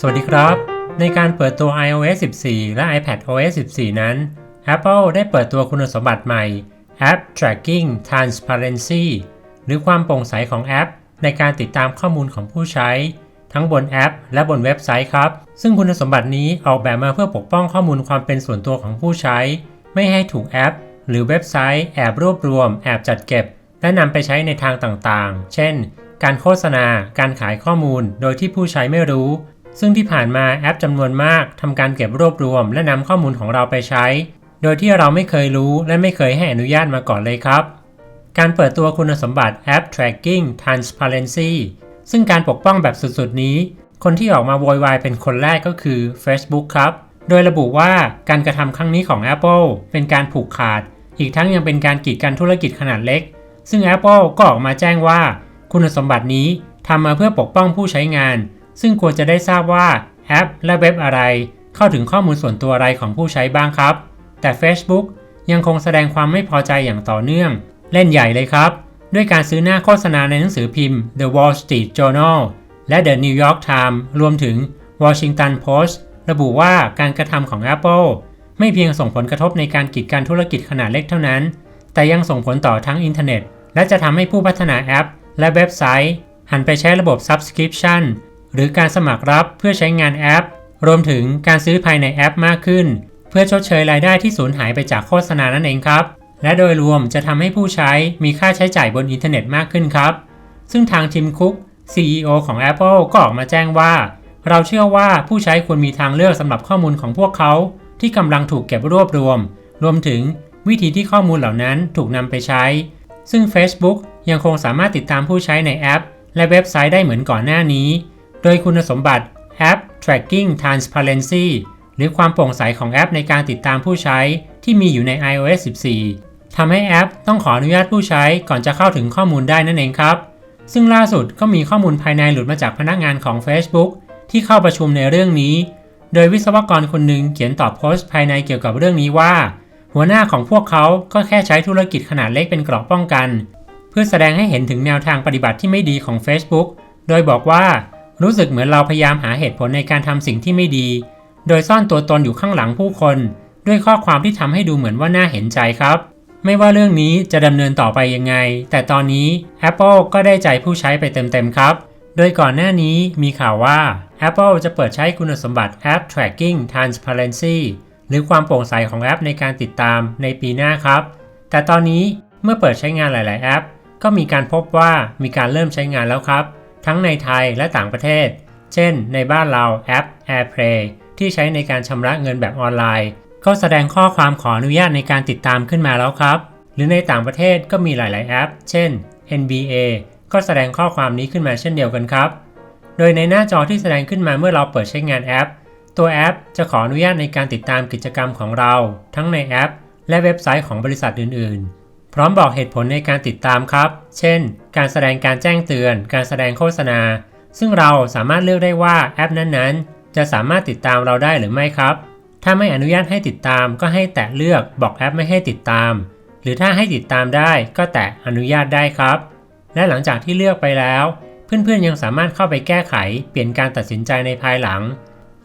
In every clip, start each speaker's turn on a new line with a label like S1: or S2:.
S1: สวัสดีครับ ในการเปิดตัว iOS 14 และ iPad OS 14 นั้น Apple ได้เปิดตัวคุณสมบัติใหม่ App Tracking Transparency หรือความโปร่งใสของแอป ในการติดตามข้อมูลของผู้ใช้ ทั้งบนแอป และบนเว็บไซต์ครับ ซึ่งคุณสมบัตินี้ออกแบบมาเพื่อปกป้องข้อมูลความเป็นส่วนตัวของผู้ใช้ ไม่ให้ถูกแอป หรือเว็บไซต์แอบรวบรวม แอบจัดเก็บ และนำไปใช้ในทางต่างๆ เช่น การโฆษณา การขายข้อมูล โดยที่ผู้ใช้ไม่รู้ ซึ่งที่ผ่านมาแอปจำนวนมากทำการเก็บรวบรวม และนำข้อมูลของเราไปใช้ โดยที่เราไม่เคยรู้และไม่เคยให้อนุญาตมาก่อนเลยครับ การเปิดตัวคุณสมบัติ App Tracking Transparency ซึ่งการปกป้องแบบสุดๆนี้ คนที่ออกมาโวยวายเป็นคนแรกก็คือ Facebook ครับ โดยระบุว่าการกระทำครั้งนี้ของ Apple เป็นการผูกขาด อีกทั้งยังเป็นการกีดกันธุรกิจขนาดเล็ก ซึ่ง Apple ก็ออกมาแจ้งว่า คุณสมบัตินี้ทำมาเพื่อปกป้องผู้ใช้งาน ซึ่งควรจะได้ทราบว่าแอป และเว็บอะไร เข้าถึงข้อมูลส่วนตัวอะไรของผู้ใช้บ้างครับ แต่ Facebook ยังคงแสดงความไม่พอใจอย่างต่อเนื่อง เล่นใหญ่เลยครับ ด้วยการซื้อหน้าโฆษณาในหนังสือพิมพ์ The Wall Street Journal และ The New York Times รวมถึง Washington Post ระบุว่าการกระทำของ Apple ไม่เพียงส่งผลกระทบในการกีดกันธุรกิจขนาดเล็กเท่านั้น แต่ยังส่งผลต่อทั้งอินเทอร์เน็ต และจะทำให้ผู้พัฒนาแอป และเว็บไซต์ หันไปใช้ระบบ Subscription หรือการสมัครรับเพื่อใช้งานแอป รวมถึงการซื้อภายในแอปมากขึ้น เพื่อชดเชยรายได้ที่สูญหายไปจากโฆษณานั่นเองครับ และโดยรวมจะทำให้ผู้ใช้มีค่าใช้จ่ายบนอินเทอร์เน็ตมากขึ้นครับ ซึ่งทางทีมคุก CEO ของ Apple ก็ออกมาแจ้งว่า เราเชื่อว่าผู้ใช้ควรมีทางเลือกสำหรับข้อมูลของพวกเขา ที่กำลังถูกเก็บรวบรวม รวมถึงวิธีที่ข้อมูลเหล่านั้นถูกนำไปใช้ ซึ่ง Facebook ยังคงสามารถติดตามผู้ใช้ในแอป และเว็บไซต์ได้เหมือนก่อนหน้านี้ โดยคุณสมบัติ App Tracking Transparency หรือความโปร่งใสของแอปในการติดตามผู้ใช้ที่มีอยู่ใน iOS 14 ทำให้แอปต้องขออนุญาตผู้ใช้ก่อนจะเข้าถึงข้อมูลได้นั่นเองครับ ซึ่งล่าสุดก็มีข้อมูลภายในหลุดมาจากพนักงานของ Facebook ที่เข้าประชุมในเรื่องนี้ โดยวิศวกรคนหนึ่งเขียนตอบโพสต์ภายในเกี่ยวกับเรื่องนี้ว่า หัวหน้าของพวกเขาก็แค่ใช้ธุรกิจขนาดเล็กเป็นเกราะป้องกัน เพื่อแสดงให้เห็นถึงแนวทางปฏิบัติที่ไม่ดีของ Facebook โดยบอกว่า รู้สึกเหมือนเราพยายามหาเหตุผลในการทำสิ่งที่ไม่ดี โดยซ่อนตัวตนอยู่ข้างหลังผู้คน ด้วยข้อความที่ทำให้ดูเหมือนว่าน่าเห็นใจครับ ไม่ว่าเรื่องนี้จะดำเนินต่อไปยังไง แต่ตอนนี้ Apple ก็ได้ใจผู้ใช้ไปเต็มๆครับ โดยก่อนหน้านี้มีข่าวว่า Apple จะเปิดใช้คุณสมบัติ App Tracking Transparency หรือความโปร่งใสของแอปในการติดตามในปีหน้าครับ แต่ตอนนี้เมื่อเปิดใช้งานหลาย ๆ แอป ก็มีการพบว่ามีการเริ่มใช้งานแล้วครับ ทั้งในไทยและต่างประเทศ เช่น ในบ้านเราแอป AirPlay ที่ใช้ในการชำระเงินแบบออนไลน์ ก็แสดงข้อความขออนุญาตในการติดตามขึ้นมาแล้วครับ หรือในต่างประเทศก็มีหลาย ๆ แอป เช่น NBA ก็แสดงข้อความนี้ขึ้นมาเช่นเดียวกันครับ โดยในหน้าจอที่แสดงขึ้นมาเมื่อเราเปิดใช้งานแอป ตัวแอปจะขออนุญาตในการติดตามกิจกรรมของเรา ทั้งในแอป และเว็บไซต์ของบริษัทอื่น ๆ พร้อมบอกเหตุผลในการติดตามครับ เช่น การแสดงการแจ้งเตือน การแสดงโฆษณา ซึ่งเราสามารถเลือกได้ว่าแอปนั้นๆ จะสามารถติดตามเราได้หรือไม่ครับ ถ้าไม่อนุญาตให้ติดตามก็ให้แตะเลือกบอกแอปไม่ให้ติดตาม หรือถ้าให้ติดตามได้ก็แตะอนุญาตได้ครับ และหลังจากที่เลือกไปแล้ว เพื่อนๆยังสามารถเข้าไปแก้ไข เปลี่ยนการตัดสินใจในภายหลัง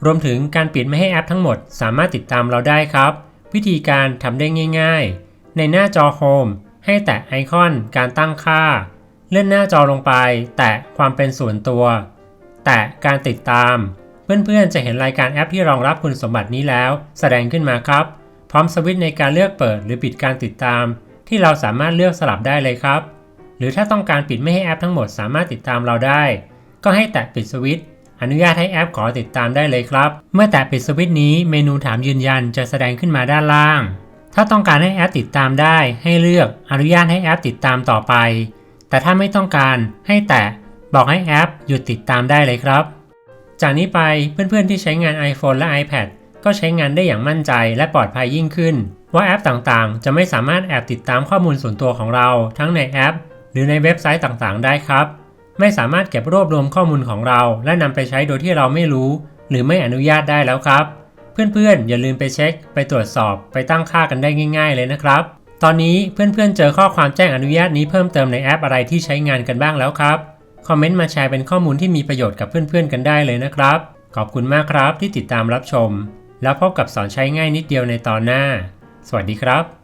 S1: รวมถึงการปิดไม่ให้แอปทั้งหมด สามารถติดตามเราได้ครับ วิธีการทำได้ง่าย ๆ ในหน้าจอโฮมให้แตะไอคอนการตั้งค่า เลื่อนหน้าจอลงไป แตะความเป็นส่วนตัว แตะการติดตาม เพื่อนๆ จะเห็นรายการแอปที่รองรับคุณสมบัตินี้แล้ว แสดงขึ้นมาครับ พร้อมสวิตช์ในการเลือกเปิดหรือปิดการติดตาม ที่เราสามารถเลือกสลับได้เลยครับ หรือถ้าต้องการปิดไม่ให้แอปทั้งหมดสามารถติดตามเราได้ ก็ให้แตะปิดสวิตช์อนุญาตให้แอปขอติดตามได้เลยครับ เมื่อแตะปิดสวิตช์นี้เมนูถามยืนยันจะแสดงขึ้นมาด้านล่าง ถ้าต้องการให้แอปติดตามได้ให้เลือกอนุญาตให้แอปติดตามต่อไป แต่ถ้าไม่ต้องการให้แตะบอกให้แอปหยุดติดตามได้เลยครับ จากนี้ไปเพื่อนๆที่ใช้งาน iPhone และ iPad ก็ใช้งานได้อย่างมั่นใจและปลอดภัยยิ่งขึ้น ว่าแอปต่างๆ จะไม่สามารถแอบติดตามข้อมูลส่วนตัวของเรา ทั้งในแอป หรือในเว็บไซต์ต่างๆ ได้ครับ ไม่สามารถเก็บรวบรวมข้อมูลของเรา และนำไปใช้โดยที่เราไม่รู้ หรือไม่อนุญาตได้แล้วครับ เพื่อนๆ อย่าลืมไปเช็ค ไปตรวจสอบ ไปตั้งค่ากันได้ง่ายๆ เลยนะครับ ตอนนี้เพื่อนๆ เจอข้อความแจ้งอนุญาตนี้เพิ่มเติมในแอปอะไรที่ใช้งานกันบ้างแล้วครับ คอมเมนต์มาแชร์เป็นข้อมูลที่มีประโยชน์กับเพื่อนๆ กันได้เลยนะครับ ขอบคุณมากครับที่ติดตามรับชม แล้วพบกับสอนใช้ง่ายนิดเดียวในตอนหน้า สวัสดีครับ